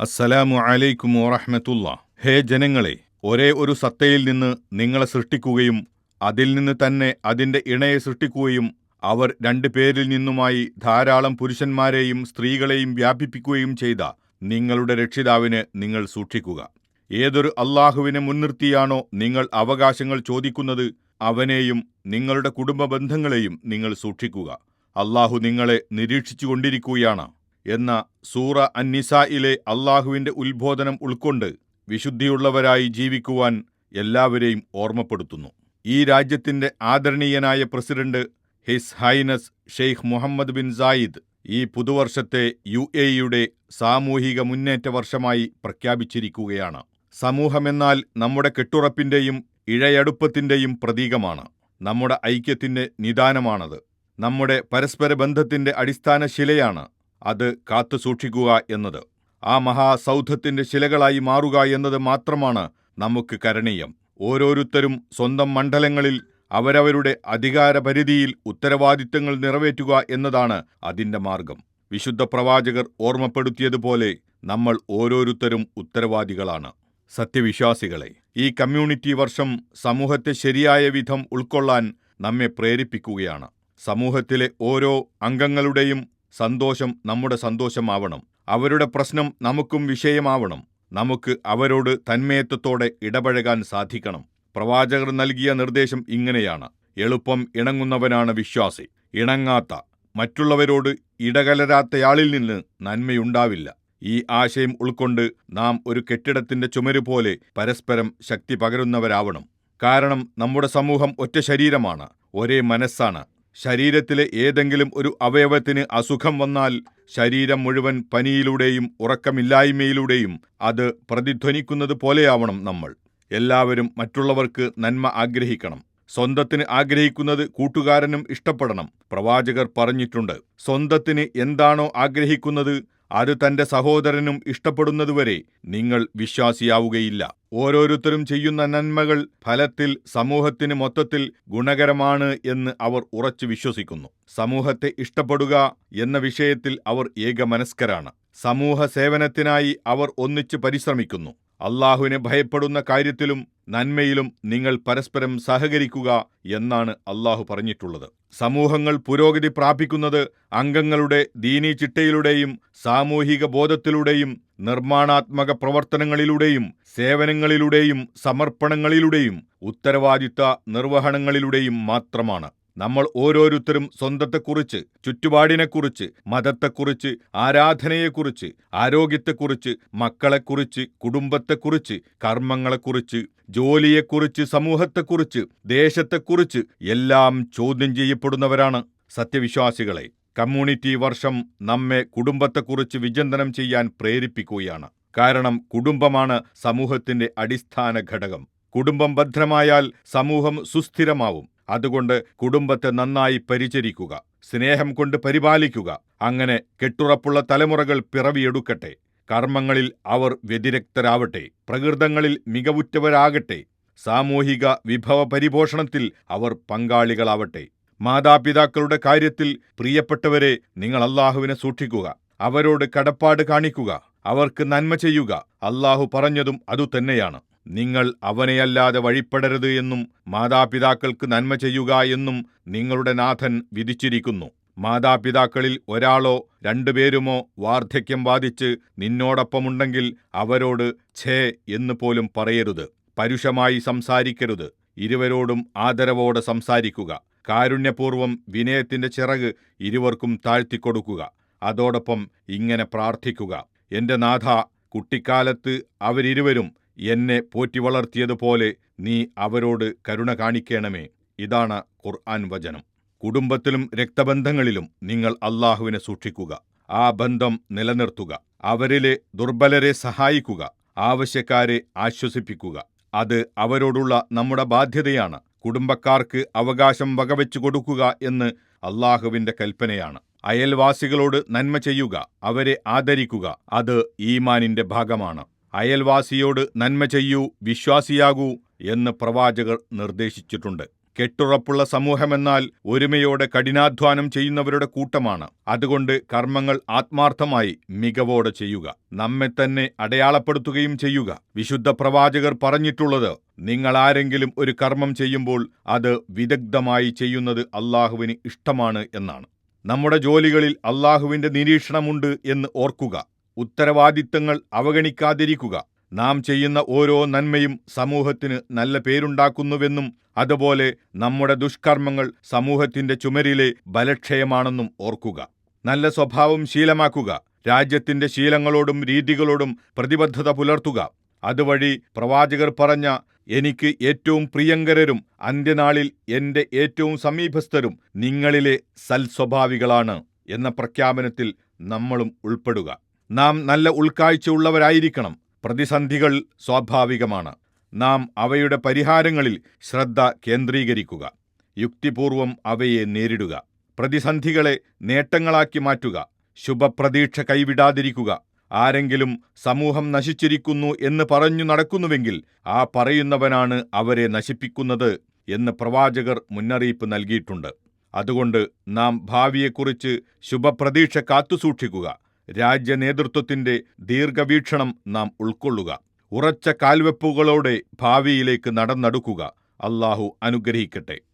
അസ്സലാമു അലൈക്കും വറഹമത്തുള്ള. ഹേ ജനങ്ങളെ ഒരേ ഒരു സത്തയിൽ നിന്ന് നിങ്ങളെ സൃഷ്ടിക്കുകയും അതിൽ നിന്ന് തന്നെ അതിന്റെ ഇണയെ സൃഷ്ടിക്കുകയും അവർ രണ്ടു പേരിൽ നിന്നുമായി ധാരാളം പുരുഷന്മാരെയും സ്ത്രീകളെയും വ്യാപിപ്പിക്കുകയും ചെയ്ത നിങ്ങളുടെ രക്ഷിതാവിനെ നിങ്ങൾ സൂക്ഷിക്കുക. ഏതൊരു അള്ളാഹുവിനെ മുൻനിർത്തിയാണോ നിങ്ങൾ അവകാശങ്ങൾ ചോദിക്കുന്നത് അവനെയും നിങ്ങളുടെ കുടുംബ ബന്ധങ്ങളെയും നിങ്ങൾ സൂക്ഷിക്കുക. അള്ളാഹു നിങ്ങളെ നിരീക്ഷിച്ചുകൊണ്ടിരിക്കുകയാണ്. എന്ന സൂറ അന്നിസായിലെ അള്ളാഹുവിന്റെ ഉത്ബോധനം ഉൾക്കൊണ്ട് വിശുദ്ധിയുള്ളവരായി ജീവിക്കുവാൻ എല്ലാവരെയും ഓർമ്മപ്പെടുത്തുന്നു. ഈ രാജ്യത്തിന്റെ ആദരണീയനായ president his highness Sheikh Mohammed bin Zayed ഈ പുതുവർഷത്തെ യു എയുടെ സാമൂഹിക മുന്നേറ്റ വർഷമായി പ്രഖ്യാപിച്ചിരിക്കുകയാണ്. സമൂഹമെന്നാൽ നമ്മുടെ കെട്ടുറപ്പിന്റെയും ഇഴയടുപ്പത്തിന്റെയും പ്രതീകമാണ്. നമ്മുടെ ഐക്യത്തിന്റെ നിദാനമാണത്. നമ്മുടെ പരസ്പര ബന്ധത്തിന്റെ അടിസ്ഥാന ശിലയാണ് അത് കാത്തുസൂക്ഷിക്കുക എന്നത്. ആ മഹാസൗധത്തിന്റെ ശിലകളായി മാറുക എന്നത് മാത്രമാണ് നമുക്ക് കരണീയം. ഓരോരുത്തരും സ്വന്തം മണ്ഡലങ്ങളിൽ അവരവരുടെ അധികാരപരിധിയിൽ ഉത്തരവാദിത്തങ്ങൾ നിറവേറ്റുക എന്നതാണ് അതിന്റെ മാർഗം. വിശുദ്ധ പ്രവാചകർ ഓർമ്മപ്പെടുത്തിയതുപോലെ നമ്മൾ ഓരോരുത്തരും ഉത്തരവാദികളാണ്. സത്യവിശ്വാസികളെ ഈ കമ്മ്യൂണിറ്റി വർഷം സമൂഹത്തെ ശരിയായ വിധം ഉൾക്കൊള്ളാൻ നമ്മെ പ്രേരിപ്പിക്കുകയാണ്. സമൂഹത്തിലെ ഓരോ അംഗങ്ങളുടെയും സന്തോഷം നമ്മുടെ സന്തോഷമാവണം. അവരുടെ പ്രശ്നം നമുക്കും വിഷയമാവണം. നമുക്ക് അവരോട് തന്മയത്വത്തോടെ ഇടപഴകാൻ സാധിക്കണം. പ്രവാചകർ നൽകിയ നിർദ്ദേശം ഇങ്ങനെയാണ്. എളുപ്പം ഇണങ്ങുന്നവനാണ് വിശ്വാസി. ഇണങ്ങാത്ത മറ്റുള്ളവരോട് ഇടകലരാത്തയാളിൽ നിന്ന് നന്മയുണ്ടാവില്ല. ഈ ആശയം ഉൾക്കൊണ്ട് നാം ഒരു കെട്ടിടത്തിന്റെ ചുമര് പോലെ പരസ്പരം ശക്തി പകരുന്നവരാവണം. കാരണം നമ്മുടെ സമൂഹം ഒറ്റ ശരീരമാണ് ഒരേ മനസ്സാണ്. ശരീരത്തിലെ ഏതെങ്കിലും ഒരു അവയവത്തിന് അസുഖം വന്നാൽ ശരീരം മുഴുവൻ പനിയിലൂടെയും ഉറക്കമില്ലായ്മയിലൂടെയും അത് പ്രതിധ്വനിക്കുന്നത് പോലെയാവണം നമ്മൾ. എല്ലാവരും മറ്റുള്ളവർക്ക് നന്മ ആഗ്രഹിക്കണം. സ്വന്തത്തിന് ആഗ്രഹിക്കുന്നത് കൂട്ടുകാരനും ഇഷ്ടപ്പെടണം. പ്രവാചകർ പറഞ്ഞിട്ടുണ്ട് സ്വന്തത്തിന് എന്താണോ ആഗ്രഹിക്കുന്നത് അത് തന്റെ സഹോദരനും ഇഷ്ടപ്പെടുന്നതുവരെ നിങ്ങൾ വിശ്വാസിയാവുകയില്ല. ഓരോരുത്തരും ചെയ്യുന്ന നന്മകൾ ഫലത്തിൽ സമൂഹത്തിന് മൊത്തത്തിൽ ഗുണകരമാണ് എന്ന് അവർ ഉറച്ചു വിശ്വസിക്കുന്നു. സമൂഹത്തെ ഇഷ്ടപ്പെടുക എന്ന വിഷയത്തിൽ അവർ ഏകമനസ്കരാണ്. സമൂഹ സേവനത്തിനായി അവർ ഒന്നിച്ചു പരിശ്രമിക്കുന്നു. അള്ളാഹുവിനെ ഭയപ്പെടുന്ന കാര്യത്തിലും നന്മയിലും നിങ്ങൾ പരസ്പരം സഹകരിക്കുക എന്നാണ് അള്ളാഹു പറഞ്ഞിട്ടുള്ളത്. സമൂഹങ്ങൾ പുരോഗതി പ്രാപിക്കുന്നത് അംഗങ്ങളുടെ ദീനീ ചിട്ടയിലൂടെയും സാമൂഹിക ബോധത്തിലൂടെയും നിർമ്മാണാത്മക പ്രവർത്തനങ്ങളിലൂടെയും സേവനങ്ങളിലൂടെയും സമർപ്പണങ്ങളിലൂടെയും ഉത്തരവാദിത്ത നിർവഹണങ്ങളിലൂടെയും മാത്രമാണ്. നമ്മൾ ഓരോരുത്തരും സ്വന്തത്തെക്കുറിച്ച് ചുറ്റുപാടിനെക്കുറിച്ച് മതത്തെക്കുറിച്ച് ആരാധനയെക്കുറിച്ച് ആരോഗ്യത്തെക്കുറിച്ച് മക്കളെക്കുറിച്ച് കുടുംബത്തെക്കുറിച്ച് കർമ്മങ്ങളെക്കുറിച്ച് ജോലിയെക്കുറിച്ച് സമൂഹത്തെക്കുറിച്ച് ദേശത്തെക്കുറിച്ച് എല്ലാം ചോദ്യം ചെയ്യപ്പെടുന്നവരാണ് സത്യവിശ്വാസികളെ. കമ്മ്യൂണിറ്റി വർഷം നമ്മെ കുടുംബത്തെക്കുറിച്ച് വിചിന്തനം ചെയ്യാൻ പ്രേരിപ്പിക്കുകയാണ്. കാരണം കുടുംബമാണ് സമൂഹത്തിന്റെ അടിസ്ഥാന ഘടകം കുടുംബം ഭദ്രമായാൽ സമൂഹം സുസ്ഥിരമാവും. അതുകൊണ്ട് കുടുംബത്തെ നന്നായി പരിചരിക്കുക സ്നേഹം കൊണ്ട് പരിപാലിക്കുക. അങ്ങനെ കെട്ടുറപ്പുള്ള തലമുറകൾ പിറവിയെടുക്കട്ടെ. കർമ്മങ്ങളിൽ അവർ വ്യതിരക്തരാവട്ടെ. പ്രകൃതങ്ങളിൽ മികവുറ്റവരാകട്ടെ. സാമൂഹിക വിഭവ പരിപോഷണത്തിൽ അവർ പങ്കാളികളാവട്ടെ. മാതാപിതാക്കളുടെ കാര്യത്തിൽ പ്രിയപ്പെട്ടവരെ നിങ്ങൾ അള്ളാഹുവിനെ സൂക്ഷിക്കുക. അവരോട് കടപ്പാട് കാണിക്കുക. അവർക്ക് നന്മ ചെയ്യുക. അള്ളാഹു പറഞ്ഞതും അതുതന്നെയാണ്. നിങ്ങൾ അവനെയല്ലാതെ വഴിപ്പെടരുത് എന്നും മാതാപിതാക്കൾക്ക് നന്മ ചെയ്യുക എന്നും നിങ്ങളുടെ നാഥൻ വിധിച്ചിരിക്കുന്നു. മാതാപിതാക്കളിൽ ഒരാളോ രണ്ടുപേരുമോ വാർദ്ധക്യം ബാധിച്ച് നിന്നോടൊപ്പമുണ്ടെങ്കിൽ അവരോട് ഛേ എന്ന് പോലും പറയരുത്. പരുഷമായി സംസാരിക്കരുത്. ഇരുവരോടും ആദരവോടെ സംസാരിക്കുക. കാരുണ്യപൂർവം വിനയത്തിന്റെ ചിറക് ഇരുവർക്കും താഴ്ത്തിക്കൊടുക്കുക. അതോടൊപ്പം ഇങ്ങനെ പ്രാർത്ഥിക്കുക. എന്റെ നാഥ കുട്ടിക്കാലത്ത് അവരിരുവരും എന്നെ പോറ്റി വളർത്തിയതുപോലെ നീ അവരോട് കരുണ കാണിക്കണമേ. ഇതാണ് ഖുർആൻ വചനം. കുടുംബത്തിലും രക്തബന്ധങ്ങളിലും നിങ്ങൾ അള്ളാഹുവിനെ സൂക്ഷിക്കുക. ആ ബന്ധം നിലനിർത്തുക. അവരിലെ ദുർബലരെ സഹായിക്കുക. ആവശ്യക്കാരെ ആശ്വസിപ്പിക്കുക. അത് അവരോടുള്ള നമ്മുടെ ബാധ്യതയാണ്. കുടുംബക്കാർക്ക് അവകാശം വകവെച്ചു കൊടുക്കുക എന്ന് അള്ളാഹുവിന്റെ കൽപ്പനയാണ്. അയൽവാസികളോട് നന്മ ചെയ്യുക. അവരെ ആദരിക്കുക. അത് ഈമാനിന്റെ ഭാഗമാണ്. അയൽവാസിയോട് നന്മ ചെയ്യൂ വിശ്വാസിയാകൂ എന്ന് പ്രവാചകർ നിർദ്ദേശിച്ചിട്ടുണ്ട്. കെട്ടുറപ്പുള്ള സമൂഹമെന്നാൽ ഒരുമയോടെ കഠിനാധ്വാനം ചെയ്യുന്നവരുടെ കൂട്ടമാണ്. അതുകൊണ്ട് കർമ്മങ്ങൾ ആത്മാർത്ഥമായി മികവോടെ ചെയ്യുക. നമ്മെ തന്നെ അടയാളപ്പെടുത്തുകയും ചെയ്യുക. വിശുദ്ധ പ്രവാചകർ പറഞ്ഞിട്ടുള്ളത് നിങ്ങൾ ആരെങ്കിലും ഒരു കർമ്മം ചെയ്യുമ്പോൾ അത് വിദഗ്ധമായി ചെയ്യുന്നത് അള്ളാഹുവിന് ഇഷ്ടമാണ് എന്നാണ്. നമ്മുടെ ജോലികളിൽ അള്ളാഹുവിന്റെ നിരീക്ഷണമുണ്ട് എന്ന് ഓർക്കുക. ഉത്തരവാദിത്തങ്ങൾ അവഗണിക്കാതിരിക്കുക. നാം ചെയ്യുന്ന ഓരോ നന്മയും സമൂഹത്തിന് നല്ല പേരുണ്ടാക്കുന്നുവെന്നും അതുപോലെ നമ്മുടെ ദുഷ്കർമ്മങ്ങൾ സമൂഹത്തിന്റെ ചുമരിലെ ബലക്ഷയമാണെന്നും ഓർക്കുക. നല്ല സ്വഭാവം ശീലമാക്കുക. രാജ്യത്തിന്റെ ശീലങ്ങളോടും രീതികളോടും പ്രതിബദ്ധത പുലർത്തുക. അതുവഴി പ്രവാചകർ പറഞ്ഞ എനിക്ക് ഏറ്റവും പ്രിയങ്കരരും അന്ത്യനാളിൽ എന്റെ ഏറ്റവും സമീപസ്ഥരും നിങ്ങളിലെ സൽസ്വഭാവികളാണ് എന്ന പ്രഖ്യാപനത്തിൽ നമ്മളും ഉൾപ്പെടുക. നാം നല്ല ഉൾക്കാഴ്ചയുള്ളവരായിരിക്കണം. പ്രതിസന്ധികൾ സ്വാഭാവികമാണ്. നാം അവയുടെ പരിഹാരങ്ങളിൽ ശ്രദ്ധ കേന്ദ്രീകരിക്കുക. യുക്തിപൂർവം അവയെ നേരിടുക. പ്രതിസന്ധികളെ നേട്ടങ്ങളാക്കി മാറ്റുക. ശുഭപ്രതീക്ഷ കൈവിടാതിരിക്കുക. ആരെങ്കിലും സമൂഹം നശിച്ചിരിക്കുന്നു എന്ന് പറഞ്ഞു നടക്കുന്നുവെങ്കിൽ ആ പറയുന്നവനാണ് അവരെ നശിപ്പിക്കുന്നത് എന്ന് പ്രവാചകർ മുന്നറിയിപ്പ് നൽകിയിട്ടുണ്ട്. അതുകൊണ്ട് നാം ഭാവിയെക്കുറിച്ച് ശുഭപ്രതീക്ഷ കാത്തുസൂക്ഷിക്കുക. രാജ്യ നേതൃത്വത്തിന്റെ ദീർഘവീക്ഷണം നാം ഉൾക്കൊള്ളുക. ഉറച്ച കാൽവെപ്പുകളോടെ ഭാവിയിലേക്ക് നടന്നടുക്കുക. അള്ളാഹു അനുഗ്രഹിക്കട്ടെ.